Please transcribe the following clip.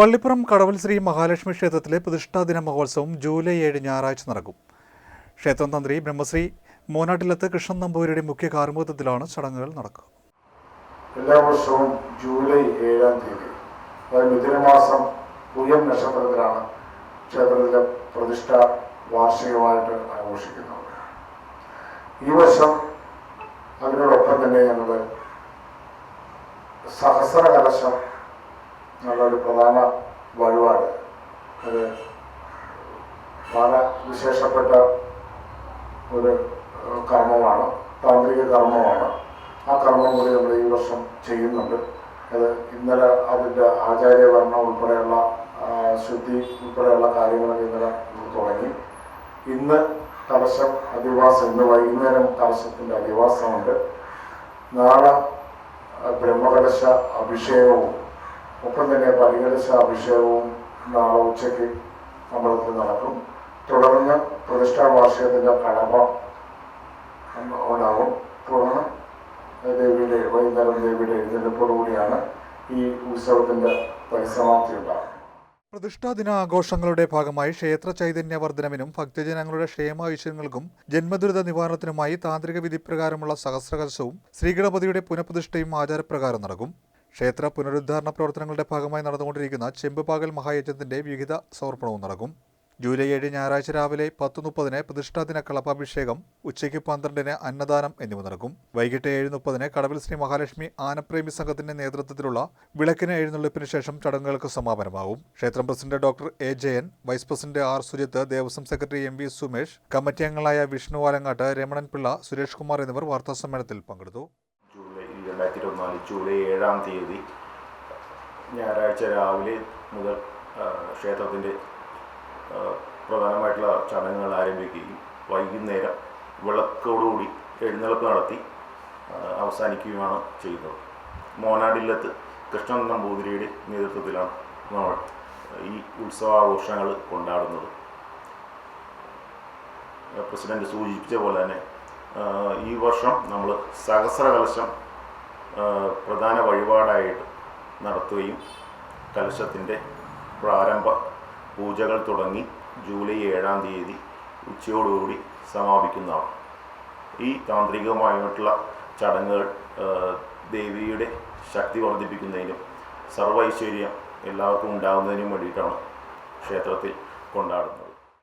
പള്ളിപ്പുറം കടവൽ ശ്രീ മഹാലക്ഷ്മി ക്ഷേത്രത്തിലെ പ്രതിഷ്ഠാദിന മഹോത്സവം ജൂലൈ ഏഴ് ഞായറാഴ്ച നടക്കും. ക്ഷേത്രം തന്ത്രി ബ്രഹ്മശ്രീ മോനാട്ടിലത്ത് കൃഷ്ണൻ നമ്പൂരിയുടെ മുഖ്യ കാർമ്മികത്വത്തിലാണ് ചടങ്ങുകൾ നടക്കുക. എല്ലാ വർഷവും ജൂലൈ ഏഴാം തീയതി അതായത് മിഥുനമാസം പുതിയ നക്ഷത്രത്തിലാണ് ക്ഷേത്രത്തിലെ പ്രതിഷ്ഠ വാർഷികമായിട്ട് ആഘോഷിക്കുന്നത്. ഈ വർഷം അതിനോടൊപ്പം തന്നെ ഞങ്ങൾ സഹസ്ര കലശം എന്നുള്ളൊരു പ്രധാന വഴിപാട്. അത് വളരെ വിശേഷപ്പെട്ട ഒരു കർമ്മമാണ് താന്ത്രിക കർമ്മമാണ്. ആ കർമ്മം കൂടി നമ്മൾ ഈ വർഷം ചെയ്യുന്നുണ്ട്. അത് ഇന്നലെ അതിന്റെ ആചാര്യവർണം ഉൾപ്പെടെയുള്ള ശുദ്ധി ഉൾപ്പെടെയുള്ള കാര്യങ്ങളൊക്കെ ഇന്നലെ തുടങ്ങി. ഇന്ന് കലശം അധിവാസം ഇന്ന് വൈകുന്നേരം കലശത്തിന്റെ അധിവാസമുണ്ട്. നാളെ ബ്രഹ്മകലശ അഭിഷേകവും ഒപ്പം തന്നെ പരികലശ അഭിഷേകവും നാളെ ഉച്ചയ്ക്ക് അമ്പലത്തിൽ നടക്കും. തുടർന്ന് പ്രതിഷ്ഠാ വാർഷികത്തിന്റെ കടമ ഉണ്ടാകും. തുടർന്ന് ദേവിയുടെ വൈകുന്നേരം ദേവിയുടെ എഴുന്നേൽപ്പോടുകൂടിയാണ് ഈ ഉത്സവത്തിന്റെ പരിസമാപ്തി ഉണ്ടാകുന്നത്. പ്രതിഷ്ഠാദിന ആഘോഷങ്ങളുടെ ഭാഗമായി ക്ഷേത്ര ചൈതന്യ വർധനവിനും ഭക്തജനങ്ങളുടെ ക്ഷേമാവശ്യങ്ങൾക്കും ജന്മദുരിത നിവാരണത്തിനുമായി താന്ത്രിക വിധിപ്രകാരമുള്ള സഹസ്രകലശവും ശ്രീഗണപതിയുടെ പുനഃപ്രതിഷ്ഠയും ആചാരപ്രകാരം നടക്കും. ക്ഷേത്ര പുനരുദ്ധാരണ പ്രവർത്തനങ്ങളുടെ ഭാഗമായി നടന്നുകൊണ്ടിരിക്കുന്ന ചെമ്പുപാകൽ മഹായജ്ഞത്തിന്റെ വിഹിത സമർപ്പണവും നടക്കും. ജൂലൈ ഏഴ് ഞായറാഴ്ച രാവിലെ പത്ത് മുപ്പതിന് പ്രതിഷ്ഠാദിന കളഭാഭിഷേകം ഉച്ചയ്ക്ക് പന്ത്രണ്ടിന് അന്നദാനം എന്നിവ നടക്കും. വൈകിട്ട് ഏഴ് മുപ്പതിന് കടവിൽ ശ്രീ മഹാലക്ഷ്മി ആനപ്രേമി സംഘത്തിന്റെ നേതൃത്വത്തിലുള്ള വിളക്കിന് എഴുന്നള്ളിപ്പിന് ശേഷം ചടങ്ങുകൾക്ക് സമാപനമാകും. ക്ഷേത്രം president doctor A Jayan vice president R Sujith Devaswom secretary M V Sumesh committee അംഗങ്ങളായ വിഷ്ണു ആലങ്ങാട്ട് രമണൻ പിള്ള സുരേഷ് കുമാർ എന്നിവർ വാർത്താസമ്മേളനത്തിൽ പങ്കെടുത്തു. രണ്ടായിരത്തി ഇരുപത്തിനാല് ജൂലൈ ഏഴാം തീയതി ഞായറാഴ്ച രാവിലെ മുതൽ ക്ഷേത്രത്തിന്റെ പ്രധാനമായിട്ടുള്ള ചടങ്ങുകൾ ആരംഭിക്കുകയും വൈകുന്നേരം വിളക്കോടുകൂടി എഴുന്നള്ളപ്പ് നടത്തി അവസാനിക്കുകയുമാണ് ചെയ്യുന്നത് മോനാടില്ലത്ത് കൃഷ്ണൻ നമ്പൂതിരിയുടെ നേതൃത്വത്തിലാണ് നമ്മൾ ഈ ഉത്സവാഘോഷങ്ങൾ കൊണ്ടാടുന്നത്. പ്രസിഡന്റ് സൂചിപ്പിച്ച പോലെ തന്നെ ഈ വർഷം നമ്മൾ സഹസ്ര കലശം പ്രധാന വഴിപാടായിട്ട് നടത്തുകയും കലശത്തിന്റെ പ്രാരംഭ പൂജകൾ തുടങ്ങി ജൂലൈ ഏഴാം തീയതി ഉച്ചയോടുകൂടി സമാപിക്കുന്നതാണ്. ഈ താന്ത്രികമായിട്ടുള്ള ചടങ്ങുകൾ ദേവിയുടെ ശക്തി വർദ്ധിപ്പിക്കുന്നതിനും സർവൈശ്വര്യം എല്ലാവർക്കും ഉണ്ടാകുന്നതിനും വേണ്ടിയിട്ടാണ് ക്ഷേത്രത്തിൽ കൊണ്ടാടുന്നത്.